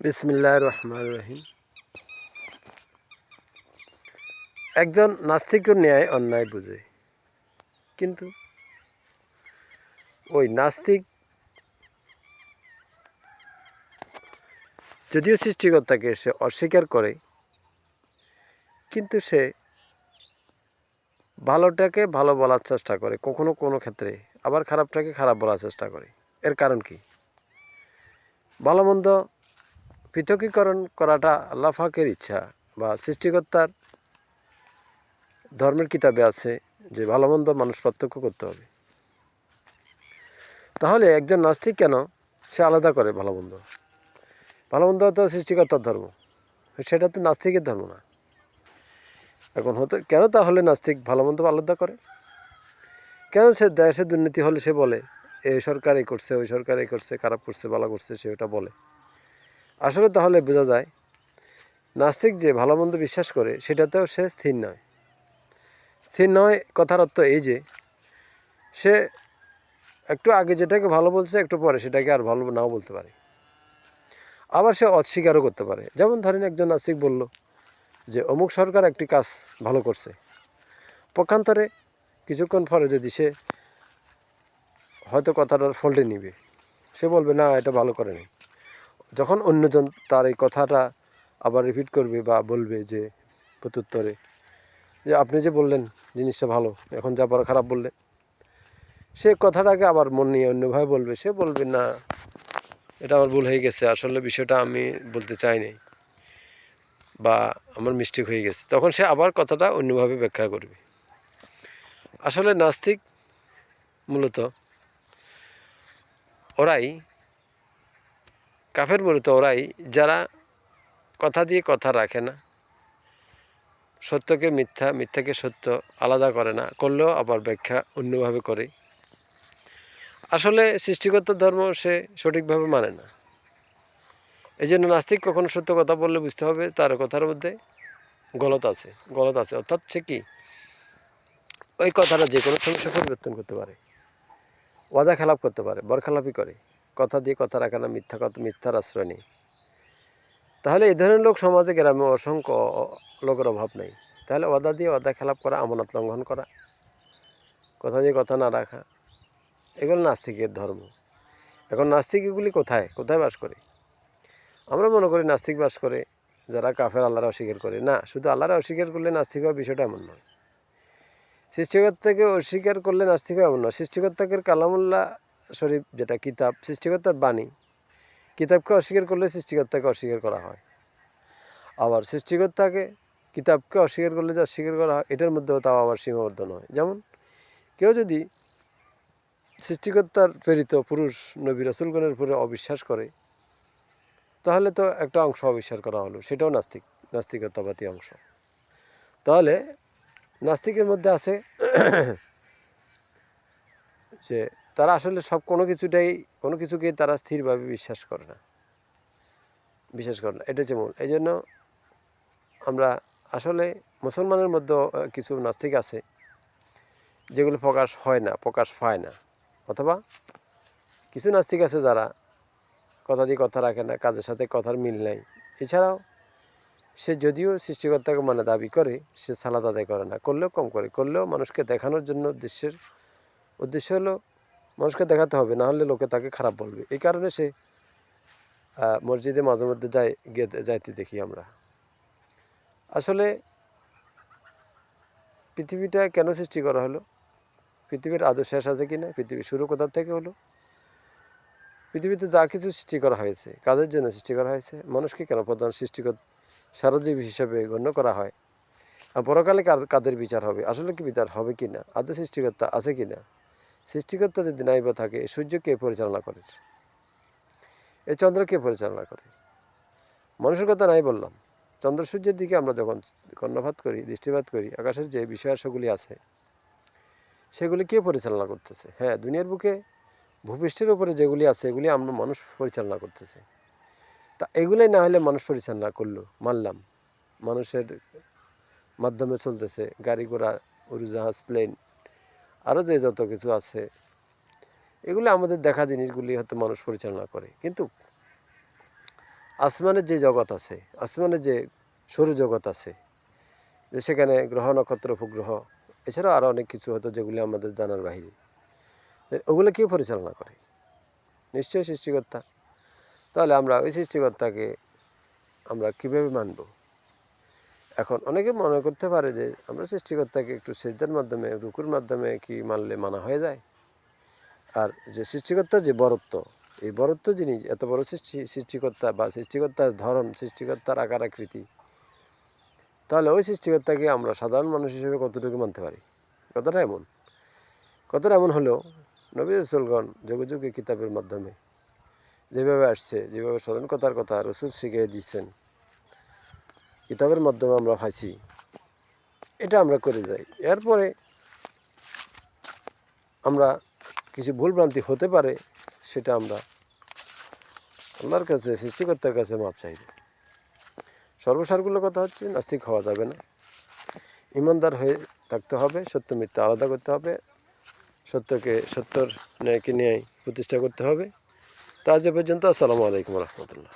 বিসমিল্লাহ রহমান রহিম। একজন নাস্তিকের ন্যায় অন্যায় বুঝে। কিন্তু ওই নাস্তিক যদিও সৃষ্টিকর্তাকে সে অস্বীকার করে, কিন্তু সে ভালোটাকে ভালো বলার চেষ্টা করে, কখনো কোনো ক্ষেত্রে। আবার খারাপটাকে খারাপ বলার চেষ্টা করে। এর কারণ কি? ভালো মন্দ পৃথকীকরণ করাটা আল্লাহ ফাকের ইচ্ছা বা সৃষ্টিকর্তার ধর্মের কিতাবে আছে যে ভালো মন্দ মানুষ পার্থক্য করতে হবে। তাহলে একজন নাস্তিক কেন সে আলাদা করে ভালো মন্দ? ভালো মন্দ তো সৃষ্টিকর্তার ধর্ম। সেটা তো নাস্তিকের ধর্ম না। এখন হতে, কেন তাহলে নাস্তিক ভালো মন্দ আলাদা করে? কেন সে দেশে দুর্নীতি হলে সে বলে এই সরকার এই করছে, ওই সরকার এই করছে, খারাপ করছে, ভালো করছে, সে ওটা বলে? আসলে তাহলে বোঝা যায়, নাস্তিক যে ভালো মন্দ বিশ্বাস করে, সেটাতেও সে স্থির নয়। স্থির নয় কথার অর্থ এই যে, সে একটু আগে যেটাকে ভালো বলছে, একটু পরে সেটাকে আর ভালো নাও বলতে পারে। আবার সে অস্বীকারও করতে পারে। যেমন ধরেন একজন নাস্তিক বলল যে, অমুক সরকার একটি কাজ ভালো করছে। পক্ষান্তরে কিছুক্ষণ পরে যদি সে হয়তো কথাটার ফল্টে নিবে। সে বলবে, না, এটা ভালো করেনি। যখন অন্যজন তার এই কথাটা আবার রিপিট করবে বা বলবে যে প্রত্যুত্তরে, যে আপনি যে বললেন জিনিসটা ভালো, এখন যা বড় খারাপ বললেন সে কথাটাকে আবার মন নিয়ে অন্যভাবে বলবে। সে বলবে, না, এটা আমার ভুল হয়ে গেছে, আসলে বিষয়টা আমি বলতে চাইনি বা আমার মিস্টেক হয়ে গেছে। তখন সে আবার কথাটা অন্যভাবে ব্যাখ্যা করবে। আসলে নাস্তিক মূলত ওরাই কাফের মূলত ওরাই, যারা কথা দিয়ে কথা রাখে না। সত্যকে মিথ্যা, মিথ্যাকে সত্য আলাদা করে না, করলেও আবার ব্যাখ্যা অন্যভাবে করে। আসলে সৃষ্টিকর্তার ধর্ম সে সঠিকভাবে মানে না। এই জন্য নাস্তিক কখনো সত্য কথা বললে বুঝতে হবে, তার কথার মধ্যে গলত আছে গলত আছে। অর্থাৎ সে কি? ওই কথাটা যে কোনো সমস্যা পরিবর্তন করতে পারে, ওয়াদা খেলাপ করতে পারে, বরখেলাপি করে। কথা দিয়ে কথা রাখে না, মিথ্যা কথা, মিথ্যার আশ্রয় নেই। তাহলে এই ধরনের লোক সমাজে, গ্রামে অসংখ্য লোকের অভাব নেই। তাহলে অদা দিয়ে অদা খেলাপ করা, আমানত লঙ্ঘন করা, কথা দিয়ে কথা না রাখা, এগুলো নাস্তিকের ধর্ম। এখন নাস্তিক এগুলি কোথায়? কোথায় বাস করে? আমরা মনে করি নাস্তিক বাস করে, যারা কাফের, আল্লাহর অস্বীকার করে। না, শুধু আল্লাহর অস্বীকার করলে নাস্তিক হওয়া বিষয়টা এমন নয়। সৃষ্টিকর্তাকে অস্বীকার করলে নাস্তিক হওয়া এমন নয়। সৃষ্টিকর্তাকে কালামুল্লাহ শরীফ, যেটা কিতাব, সৃষ্টিকর্তার বাণী। কিতাবকে অস্বীকার করলে সৃষ্টিকর্তাকে অস্বীকার করা হয়। আবার সৃষ্টিকর্তাকে কিতাবকে অস্বীকার করলে যে অস্বীকার করা হয়, এটার মধ্যেও তাও আবার সীমাবদ্ধ নয় যেমন, কেউ যদি সৃষ্টিকর্তার প্রেরিত পুরুষ নবী রসুলগণের উপরে অবিশ্বাস করে, তাহলে তো একটা অংশ অবিশ্বাস করা হলো, সেটাও নাস্তিক, নাস্তিকতাবাদী অংশ। তাহলে নাস্তিকের মধ্যে আছে যে তারা আসলে সব কোনো কিছুটাই কোনো কিছুকে তারা স্থিরভাবে বিশ্বাস করে না। বিশ্বাস করে না। এটা হচ্ছে মূল। এই জন্য আমরা আসলে মুসলমানের মধ্যেও আহ, কিছু নাস্তিক আছে যেগুলো প্রকাশ হয় না প্রকাশ পায় না। অথবা কিছু নাস্তিক আছে যারা কথা দিয়ে কথা রাখে না কাজের সাথে কথার মিল নাই। এছাড়াও সে যদিও সৃষ্টিকর্তাকে মানে দাবি করে সে সালাদ আদায় করে না। করলেও কম করে। করলেও মানুষকে দেখানোর জন্য উদ্দেশ্যের উদ্দেশ্য হলো মানুষকে দেখাতে হবে, না হলে লোকে তাকে খারাপ বলবে। এই কারণে সে মসজিদে মাঝে মধ্যে যায় গিয়ে যাইতে দেখি আমরা। আসলে পৃথিবীটা কেন সৃষ্টি করা হলো? পৃথিবীর আদৌ শেষ আছে কি না পৃথিবীর শুরু কোথা থেকে হলো? পৃথিবীতে যা কিছু সৃষ্টি করা হয়েছে, কাদের জন্য সৃষ্টি করা হয়েছে? মানুষকে কেন প্রধান সৃষ্টিকর সারাজীবী হিসাবে গণ্য করা হয়? আর পরকালে কাদের বিচার হবে? আসলে কি বিচার হবে কি না আদৌ সৃষ্টিকর্তা আছে কি না সৃষ্টিকর্তা যদি নাই বা থাকে সূর্য কে পরিচালনা করে? এ চন্দ্র কে পরিচালনা করে? মানুষের কথা নাই বললাম। চন্দ্র সূর্যের দিকে আমরা যখন কর্ণপাত করি, দৃষ্টিপাত করি, আকাশের যে বিষয়াংশগুলি আছে, সেগুলি কে পরিচালনা করতেছে? হ্যাঁ দুনিয়ার বুকে ভূপৃষ্ঠের উপরে যেগুলি আছে, এগুলি আমরা মানুষ পরিচালনা করতেছে। তা এগুলোই না হলে মানুষ পরিচালনা করল, মানলাম। মানুষের মাধ্যমে চলতেছে, গাড়ি ঘোড়া, উড়োজাহাজ, প্লেন আরও যে যত কিছু আছে, এগুলো আমাদের দেখা জিনিসগুলি হয়তো মানুষ পরিচালনা করে। কিন্তু আসমানের যে জগৎ আছে, আসমানের যে সৌরজগৎ আছে, যে সেখানে গ্রহ, নক্ষত্র, উপগ্রহ, এছাড়াও আরও অনেক কিছু হয়তো যেগুলি আমাদের জানার বাহিরে। ওগুলো কেউ পরিচালনা করে? নিশ্চয়ই সৃষ্টিকর্তা। তাহলে আমরা ওই সৃষ্টিকর্তাকে আমরা কীভাবে মানব? এখন অনেকে মনে করতে পারে যে আমরা সৃষ্টিকর্তাকে একটু সেজদার মাধ্যমে, রুকুর মাধ্যমে কি মানলে মানা হয়ে যায়? আর যে সৃষ্টিকর্তার যে বরত্ব, এই বরত্ব জিনিস, এত বড় সৃষ্টি, সৃষ্টিকর্তা বা সৃষ্টিকর্তার ধরন, সৃষ্টিকর্তার আকার, আকৃতি, তাহলে ওই সৃষ্টিকর্তাকে আমরা সাধারণ মানুষ হিসেবে কতটুকু মানতে পারি? কথাটা এমন? কথাটা এমন হলেও নবী রসুলগণ যুগে কিতাবের মাধ্যমে যেভাবে আসছে, যেভাবে স্মরণ কথার কথা রসুল শিখিয়ে দিচ্ছেন কিতাবের মাধ্যমে আমরা পাইছি। এটা আমরা করে যাই। এরপরে আমরা কিছু ভুলভ্রান্তি হতে পারে, সেটা আমরা আল্লাহর কাছে, সৃষ্টিকর্তার কাছে মাপ চাইব সর্বসারগুলো কথা হচ্ছে, নাস্তিক হওয়া যাবে না। ইমানদার হয়ে থাকতে হবে, সত্য, মিথ্যা আলাদা করতে হবে, সত্যকে, সত্যর ন্যায়কে ন্যায় প্রতিষ্ঠা করতে হবে। তা আজ পর্যন্ত, আসসালামু আলাইকুম রহমতুল্লাহ।